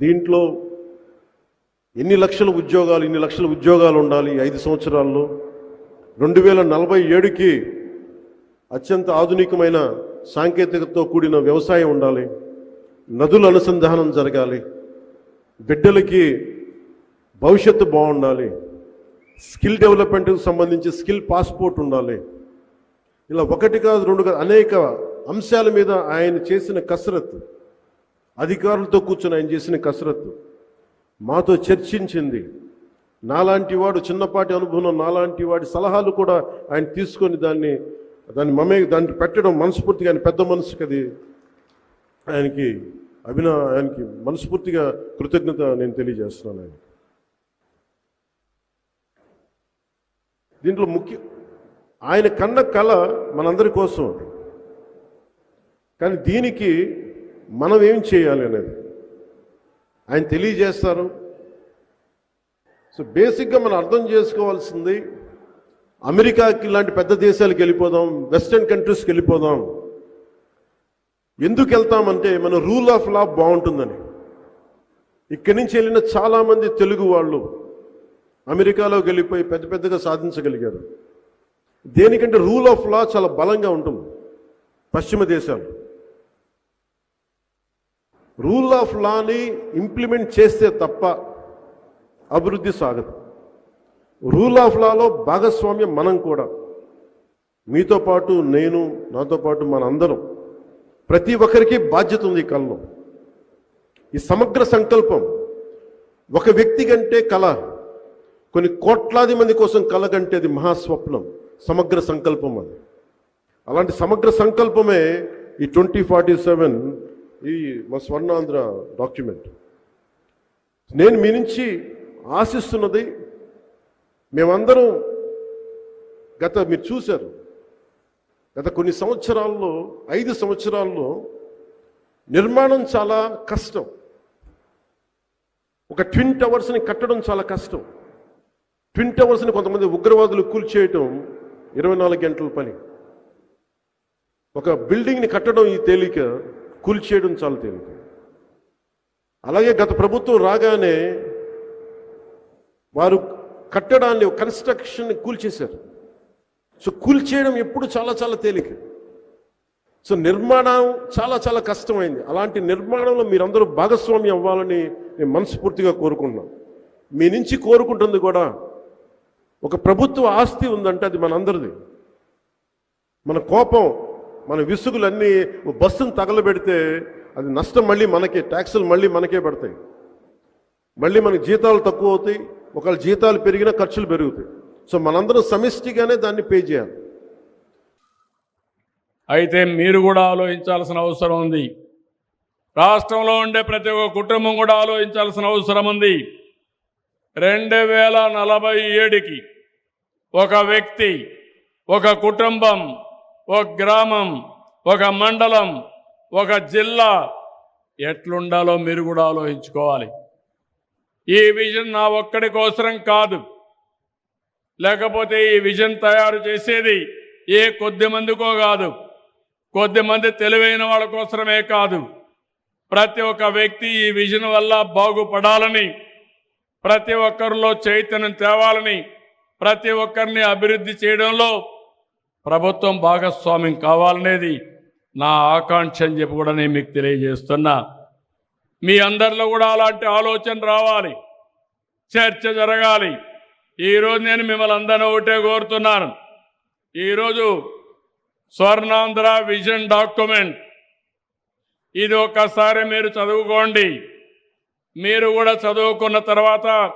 దీంట్లో ఎన్ని లక్షల ఉద్యోగాలు ఇన్ని లక్షల ఉద్యోగాలు ఉండాలి ఐదు సంవత్సరాల్లో? రెండు వేల నలభై ఏడుకి అత్యంత ఆధునికమైన సాంకేతికతతో కూడిన వ్యవసాయం ఉండాలి. నదుల అనుసంధానం జరగాలి. బిడ్డలకి భవిష్యత్తు బాగుండాలి. స్కిల్ డెవలప్మెంట్కి సంబంధించి స్కిల్ పాస్పోర్ట్ ఉండాలి. ఇలా ఒకటి కాదు రెండు కాదు అనేక అంశాల మీద ఆయన చేసిన కసరత్తు. అధికారులతో కూర్చొని ఆయన చేసిన కసరత్తు. మాతో చర్చించింది. నాలాంటి వాడు చిన్నపాటి అనుభవం నాలాంటి వాడి సలహాలు కూడా ఆయన తీసుకొని దాన్ని దాన్ని మమే దాన్ని పెట్టడం మనస్ఫూర్తిగా ఆయన పెద్ద మనసుకి అది ఆయనకి అభిన ఆయనకి మనస్ఫూర్తిగా కృతజ్ఞత నేను తెలియజేస్తున్నాను ఆయన దీంట్లో ముఖ్య ఆయన కన్న కళ మనందరి కోసం. కానీ దీనికి మనం ఏం చేయాలి అనేది. ఆయన తెలియజేస్తారు. సో బేసిక్గా మనం అర్థం చేసుకోవాల్సింది అమెరికాకి ఇలాంటి పెద్ద దేశాలకు వెళ్ళిపోదాం వెస్టర్న్ కంట్రీస్కి వెళ్ళిపోదాం. ఎందుకు వెళ్తామంటే మన రూల్ ఆఫ్ లా బాగుంటుందని. ఇక్కడి నుంచి వెళ్ళిన చాలామంది తెలుగు వాళ్ళు అమెరికాలోకి వెళ్ళిపోయి పెద్ద పెద్దగా సాధించగలిగారు. దేనికంటే రూల్ ఆఫ్ లా చాలా బలంగా ఉంటుంది. పశ్చిమ దేశాలు. రూల్ ఆఫ్ లాని ఇంప్లిమెంట్ చేస్తే తప్ప అభివృద్ధి సాగదు. రూల్ ఆఫ్ లాలో భాగస్వామ్యం మనం కూడా. మీతో పాటు నేను నాతో పాటు మనందరం ప్రతి ఒక్కరికి బాధ్యత ఉంది ఈ కళలో ఈ సమగ్ర సంకల్పం ఒక వ్యక్తి కంటే కళ కొన్ని కోట్లాది మంది కోసం కళ కంటే అది మహాస్వప్నం. సమగ్ర సంకల్పం అది. అలాంటి సమగ్ర సంకల్పమే ఈ ట్వంటీ ఫార్టీ సెవెన్ ఈ మా స్వర్ణాంధ్ర డాక్యుమెంట్. నేను మీ నుంచి ఆశిస్తున్నది మేమందరం గత మీరు చూశారు గత కొన్ని సంవత్సరాల్లో ఐదు సంవత్సరాల్లో నిర్మాణం చాలా కష్టం. ఒక ట్విన్ టవర్స్ని కట్టడం చాలా కష్టం. ట్విన్ టవర్స్ని కొంతమంది ఉగ్రవాదులు కూల్చేయటం ఇరవై నాలుగు గంటల పని. ఒక బిల్డింగ్ని కట్టడం ఈ తేలిక. కూల్చేయడం చాలా తేలిక అలాగే గత ప్రభుత్వం రాగానే వారు కట్టడాన్ని కన్స్ట్రక్షన్ కూల్చేశారు సో కూల్చేయడం ఎప్పుడు చాలా చాలా తేలిక. సో నిర్మాణం చాలా చాలా కష్టమైంది. అలాంటి నిర్మాణంలో మీరందరూ భాగస్వామ్యం అవ్వాలని నేను మనస్ఫూర్తిగా కోరుకుంటున్నాను. మీ నుంచి కోరుకుంటుంది కూడా ఒక ప్రభుత్వ ఆస్తి ఉందంటే అది మనందరిది. మన కోపం మన విసుగులన్నీ బస్సును తగలబెడితే అది నష్టం మళ్ళీ మనకే ట్యాక్సులు మళ్ళీ మనకే పడతాయి. మళ్ళీ మనకి జీతాలు తక్కువ అవుతాయి ఒకవేళ జీతాలు పెరిగినా ఖర్చులు పెరుగుతాయి. సో మనందరం సమిష్టిగానే దాన్ని పే చేయాలి. అయితే మీరు కూడా ఆలోచించాల్సిన అవసరం ఉంది. రాష్ట్రంలో ఉండే ప్రతి ఒక్క కుటుంబం కూడా ఆలోచించాల్సిన అవసరం ఉంది. రెండు వేల నలభై ఏడుకి ఒక వ్యక్తి ఒక కుటుంబం ఒక గ్రామం ఒక మండలం ఒక జిల్లా ఎట్లుండాలో మీరు కూడా ఆలోచించుకోవాలి. ఈ విజన్ నా ఒక్కడి కోసరం కాదు. లేకపోతే ఈ విజన్ తయారు చేసేది ఏ కొద్ది మందికో కాదు. కొద్దిమంది తెలివైన వాళ్ళ కోసమే కాదు. ప్రతి ఒక్క వ్యక్తి ఈ విజన్ వల్ల బాగుపడాలని ప్రతి ఒక్కరిలో చైతన్యం తేవాలని ప్రతి ఒక్కరిని అభివృద్ధి చేయడంలో ప్రభుత్వం భాగస్వామ్యం కావాలనేది నా ఆకాంక్ష అని చెప్పి కూడా నేను మీకు తెలియజేస్తున్నా. మీ అందరిలో కూడా అలాంటి ఆలోచన రావాలి. చర్చ జరగాలి. ఈరోజు నేను మిమ్మల్ని అందరినీ ఒకటే కోరుతున్నాను. ఈరోజు స్వర్ణాంధ్ర విజన్ డాక్యుమెంట్. ఇది ఒక్కసారి మీరు చదువుకోండి. మీరు కూడా చదువుకున్న తర్వాత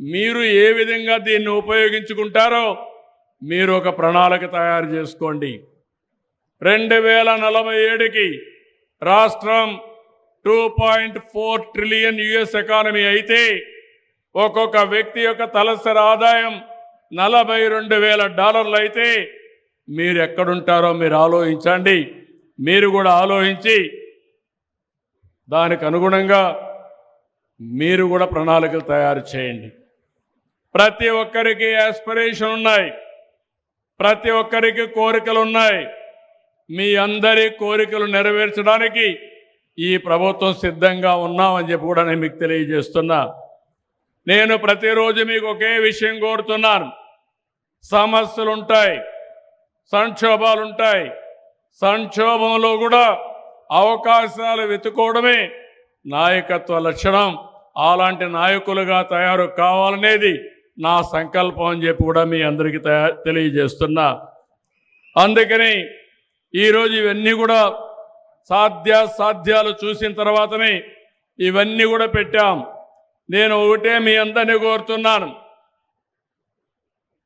మీరు ఏ విధంగా దీన్ని ఉపయోగించుకుంటారో మీరు ఒక ప్రణాళిక తయారు చేసుకోండి. రెండు వేల నలభై ఏడుకి రాష్ట్రం two point four trillion US economy అయితే ఒక్కొక్క వ్యక్తి యొక్క తలసరి ఆదాయం నలభై రెండు వేల డాలర్లు అయితే మీరు ఎక్కడుంటారో మీరు ఆలోచించండి. మీరు కూడా ఆలోచించి దానికి అనుగుణంగా మీరు కూడా ప్రణాళికలు తయారు చేయండి. ప్రతి ఒక్కరికి యాస్పిరేషన్ ఉన్నాయి. ప్రతి ఒక్కరికి కోరికలు ఉన్నాయి మీ అందరి కోరికలు నెరవేర్చడానికి ఈ ప్రభుత్వం సిద్ధంగా ఉన్నామని చెప్పి కూడా నేను మీకు తెలియజేస్తున్నా. నేను ప్రతిరోజు మీకు ఒకే విషయం కోరుతున్నాను. సమస్యలు ఉంటాయి సంక్షోభాలు ఉంటాయి సంక్షోభంలో కూడా అవకాశాలు వెతుకోవడమే నాయకత్వ లక్షణం. అలాంటి నాయకులుగా తయారు కావాలనేది నా సంకల్పం అని చెప్పి కూడా మీ అందరికీ తెలియజేస్తున్నా. అందుకని ఈరోజు ఇవన్నీ కూడా సాధ్య సాధ్యాలు చూసిన తర్వాతనే ఇవన్నీ కూడా పెట్టాం. నేను ఒకటే మీ అందరినీ కోరుతున్నాను.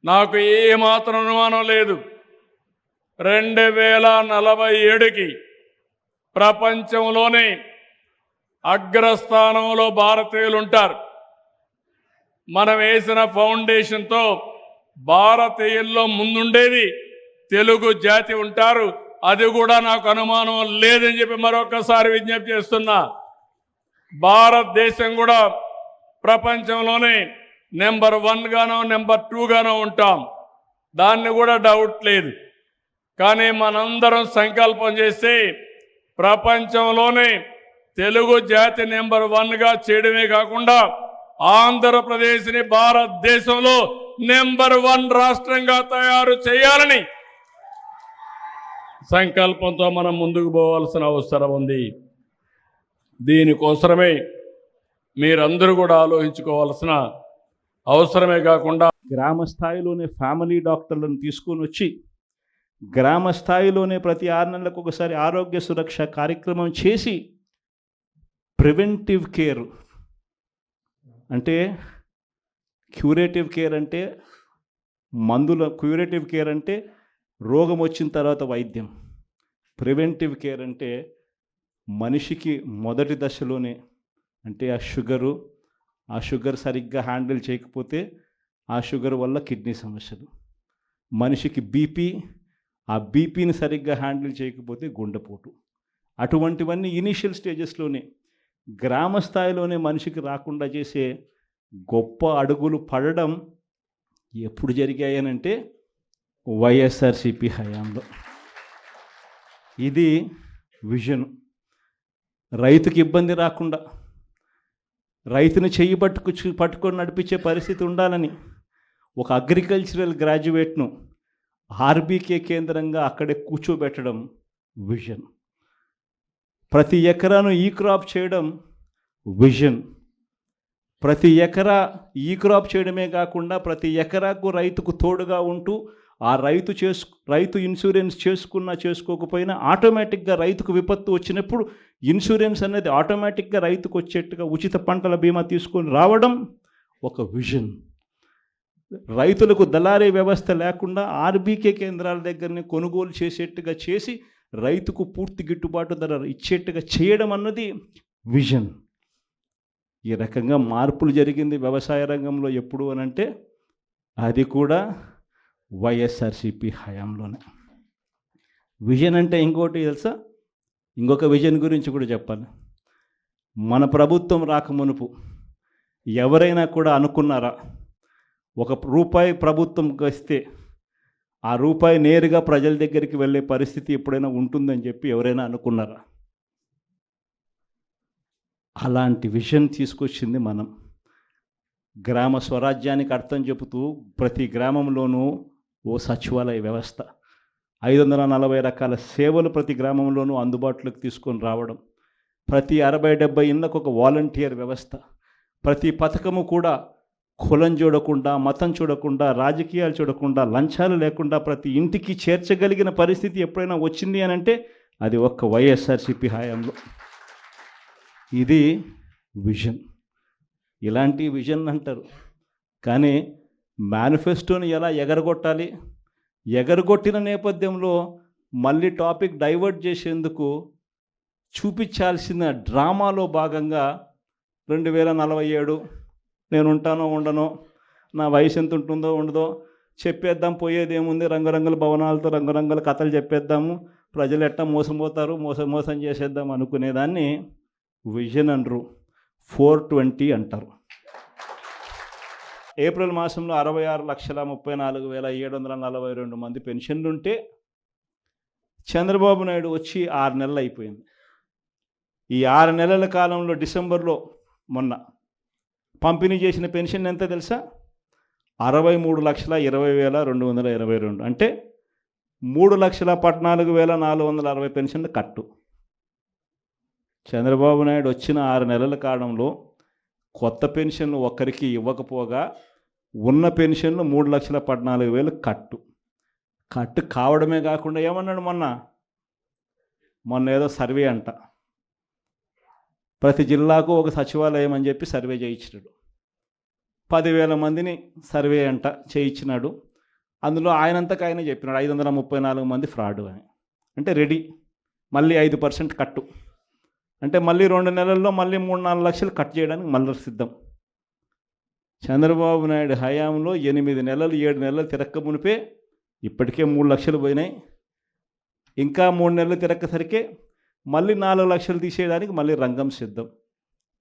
నాకు ఏమాత్రం అనుమానం లేదు. రెండు వేల నలభై ఏడుకి ప్రపంచంలోనే అగ్రస్థానంలో భారతీయులు ఉంటారు. మనం వేసిన ఫౌండేషన్తో భారతీయుల్లో ముందుండేది తెలుగు జాతి ఉంటారు. అది కూడా నాకు అనుమానం లేదని చెప్పి మరొకసారి విజ్ఞప్తి చేస్తున్నా. భారతదేశం కూడా ప్రపంచంలోనే నెంబర్ వన్గానో నెంబర్ టూగానో ఉంటాం. దాన్ని కూడా డౌట్ లేదు. కానీ మనందరం సంకల్పం చేస్తే ప్రపంచంలోనే తెలుగు జాతి నెంబర్ వన్గా చేయడమే కాకుండా ఆంధ్రప్రదేశ్ని భారతదేశంలో నెంబర్ వన్ రాష్ట్రంగా తయారు చేయాలని సంకల్పంతో మనం ముందుకు పోవాల్సిన అవసరం ఉంది. దీనికోసమే మీరందరూ కూడా ఆలోచించుకోవాల్సిన అవసరమే కాకుండా గ్రామ స్థాయిలోనే ఫ్యామిలీ డాక్టర్లను తీసుకొని వచ్చి గ్రామ స్థాయిలోనే ప్రతి ఆరు నెలలకు ఒకసారి ఆరోగ్య సురక్ష కార్యక్రమం చేసి ప్రివెంటివ్ కేర్ అంటే క్యూరేటివ్ కేర్ అంటే మందుల క్యూరేటివ్ కేర్ అంటే రోగం వచ్చిన తర్వాత వైద్యం. ప్రివెంటివ్ కేర్ అంటే మనిషికి మొదటి దశలోనే అంటే ఆ షుగరు ఆ షుగర్ సరిగ్గా హ్యాండిల్ చేయకపోతే ఆ షుగర్ వల్ల కిడ్నీ సమస్యలు. మనిషికి బీపీ ఆ బీపీని సరిగ్గా హ్యాండిల్ చేయకపోతే గుండెపోటు. అటువంటివన్నీ ఇనీషియల్ స్టేజెస్లోనే గ్రామ స్థాయిలోనే మనిషికి రాకుండా చేసే గొప్ప అడుగులు పడడం ఎప్పుడు జరిగాయనంటే వైఎస్ఆర్సిపి హయాంలో. ఇది విజన్. రైతుకి ఇబ్బంది రాకుండా రైతును చెయ్యి పట్టుకు పట్టుకొని నడిపించే పరిస్థితి ఉండాలని ఒక అగ్రికల్చరల్ గ్రాడ్యుయేట్ను ఆర్బీకే కేంద్రంగా అక్కడే కూర్చోబెట్టడం విజన్. ప్రతి ఎకరాను ఈ క్రాప్ చేయడం విజన్. ప్రతి ఎకరా ఈ క్రాప్ చేయడమే కాకుండా ప్రతి ఎకరాకు రైతుకు తోడుగా ఉంటూ ఆ రైతు చేసు రైతు ఇన్సూరెన్స్ చేసుకున్నా చేసుకోకపోయినా ఆటోమేటిక్గా రైతుకు విపత్తు వచ్చినప్పుడు ఇన్సూరెన్స్ అనేది ఆటోమేటిక్గా రైతుకు వచ్చేట్టుగా ఉచిత పంటల బీమా తీసుకొని రావడం ఒక విజన్. రైతులకు దళారీ వ్యవస్థ లేకుండా ఆర్బీకే కేంద్రాల దగ్గరనే కొనుగోలు చేసేట్టుగా చేసి రైతుకు పూర్తి గిట్టుబాటు ధర ఇచ్చేట్టుగా చేయడం అన్నది విజన్. ఈ రకంగా మార్పులు జరిగింది వ్యవసాయ రంగంలో ఎప్పుడు అని అంటే అది కూడా వైఎస్ఆర్సిపి హయాంలోనే. విజన్ అంటే ఇంకోటి తెలుసా? ఇంకొక విజన్ గురించి కూడా చెప్పాలి. మన ప్రభుత్వం రాకమునుపు ఎవరైనా కూడా అనుకున్నారా? ఒక రూపాయి ప్రభుత్వం వస్తే ఆ రూపాయి నేరుగా ప్రజల దగ్గరికి వెళ్ళే పరిస్థితి ఎప్పుడైనా ఉంటుందని చెప్పి ఎవరైనా అనుకున్నారా? అలాంటి విషయం తీసుకొచ్చింది మనం. గ్రామ స్వరాజ్యానికి అర్థం చెబుతూ ప్రతి గ్రామంలోనూ ఓ సచివాలయ వ్యవస్థ. ఐదు వందల నలభై రకాల సేవలు ప్రతి గ్రామంలోనూ అందుబాటులోకి తీసుకొని రావడం. ప్రతి అరవై డెబ్బై ఇళ్ళకు ఒక వాలంటీర్ వ్యవస్థ. ప్రతి పథకము కూడా కులం చూడకుండా మతం చూడకుండా రాజకీయాలు చూడకుండా లంచాలు లేకుండా ప్రతి ఇంటికి చేర్చగలిగిన పరిస్థితి ఎప్పుడైనా వచ్చింది అని అంటే అది ఒక్క వైఎస్ఆర్సిపి హయాంలో. ఇది విజన్. ఇలాంటి విజన్ అంటారు. కానీ మేనిఫెస్టోని ఎలా ఎగరగొట్టాలి? ఎగరగొట్టిన నేపథ్యంలో మళ్ళీ టాపిక్ డైవర్ట్ చేసేందుకు చూపించాల్సిన డ్రామాలో భాగంగా రెండు వేల నలభై ఏడు నేను ఉంటానో ఉండనో నా వయసు ఎంత ఉంటుందో ఉండదో చెప్పేద్దాం పోయేది ఏముంది రంగురంగుల భవనాలతో రంగురంగుల కథలు చెప్పేద్దాము. ప్రజలు ఎట్టా మోసపోతారు? మోసం మోసం చేసేద్దాం అనుకునేదాన్ని విజన్ అనరు. ఫోర్ ట్వంటీ అంటారు. ఏప్రిల్ మాసంలో అరవై ఆరు లక్షల ముప్పై నాలుగు వేల ఏడు వందల నలభై రెండు మంది పెన్షన్లు ఉంటే చంద్రబాబు నాయుడు వచ్చి ఆరు నెలలు అయిపోయింది. ఈ ఆరు నెలల కాలంలో డిసెంబర్లో మొన్న పంపిణీ చేసిన పెన్షన్ ఎంత తెలుసా? అరవై మూడు లక్షల ఇరవై వేల రెండు వందల ఇరవై రెండు. అంటే మూడు లక్షల పద్నాలుగు వేల నాలుగు వందల అరవై పెన్షన్లు కట్టు. చంద్రబాబు నాయుడు వచ్చిన ఆరు నెలల కాలంలో కొత్త పెన్షన్లు ఒక్కరికి ఇవ్వకపోగా ఉన్న పెన్షన్లు మూడు లక్షల పద్నాలుగు వేలు కట్టు. కట్టు కావడమే కాకుండా ఏమన్నాడు మొన్న? మొన్న ఏదో సర్వే అంట. ప్రతి జిల్లాకు ఒక సచివాలయం అని చెప్పి సర్వే చేయించినాడు. పదివేల మందిని సర్వే అంట చేయించినాడు. అందులో ఆయనంతకు ఆయన చెప్పినాడు ఐదు వందల ముప్పై నాలుగు మంది ఫ్రాడ్ అని. అంటే రెడీ. మళ్ళీ ఐదు పర్సెంట్ కట్టు. అంటే మళ్ళీ రెండు నెలల్లో మళ్ళీ మూడు నాలుగు లక్షలు కట్ చేయడానికి మళ్ళీ సిద్ధం. చంద్రబాబు నాయుడు హయాంలో ఎనిమిది నెలలు ఏడు నెలలు తిరక్క మునిపే ఇప్పటికే మూడు లక్షలు పోయినాయి. ఇంకా మూడు నెలలు తిరక్కసరికే మళ్ళీ నాలుగు లక్షలు తీసేయడానికి మళ్ళీ రంగం సిద్ధం.